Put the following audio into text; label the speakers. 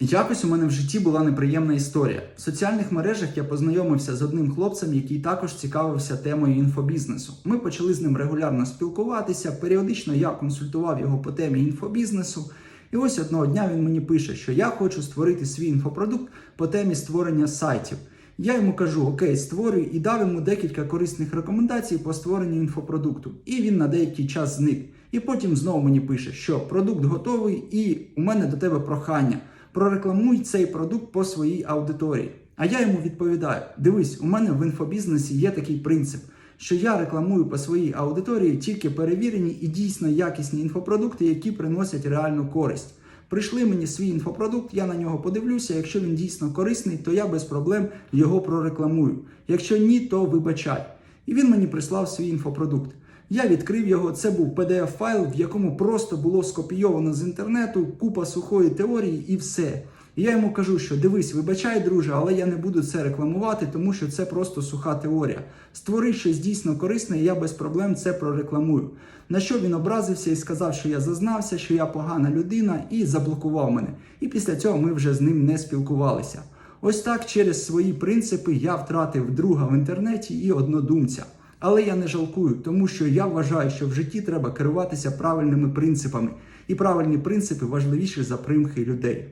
Speaker 1: Якось у мене в житті була неприємна історія. В соціальних мережах я познайомився з одним хлопцем, який також цікавився темою інфобізнесу. Ми почали з ним регулярно спілкуватися. Періодично я консультував його по темі інфобізнесу. І ось одного дня він мені пише, що я хочу створити свій інфопродукт по темі створення сайтів. Я йому кажу: Окей, створюй і дав йому декілька корисних рекомендацій по створенню інфопродукту. І він на деякий час зник. І потім знову мені пише, що продукт готовий, і у мене до тебе прохання. Прорекламуй цей продукт по своїй аудиторії. А я йому відповідаю: дивись, у мене в інфобізнесі є такий принцип, що я рекламую по своїй аудиторії тільки перевірені і дійсно якісні інфопродукти, які приносять реальну користь. Прийшли мені свій інфопродукт, я на нього подивлюся. Якщо він дійсно корисний, то я без проблем його прорекламую. Якщо ні, то вибачай. І він мені прислав свій інфопродукт. Я відкрив його. Це був PDF-файл, в якому просто було скопійовано з інтернету купа сухої теорії і все. І я йому кажу, що дивись, вибачай, друже, але я не буду це рекламувати, тому що це просто суха теорія. Створи щось дійсно корисне, і я без проблем це прорекламую. На що він образився і сказав, що я зазнався, що я погана людина, і заблокував мене. І після цього ми вже з ним не спілкувалися. Ось так через свої принципи я втратив друга в інтернеті і однодумця. Але я не жалкую, тому що я вважаю, що в житті треба керуватися правильними принципами, і правильні принципи важливіші за примхи людей.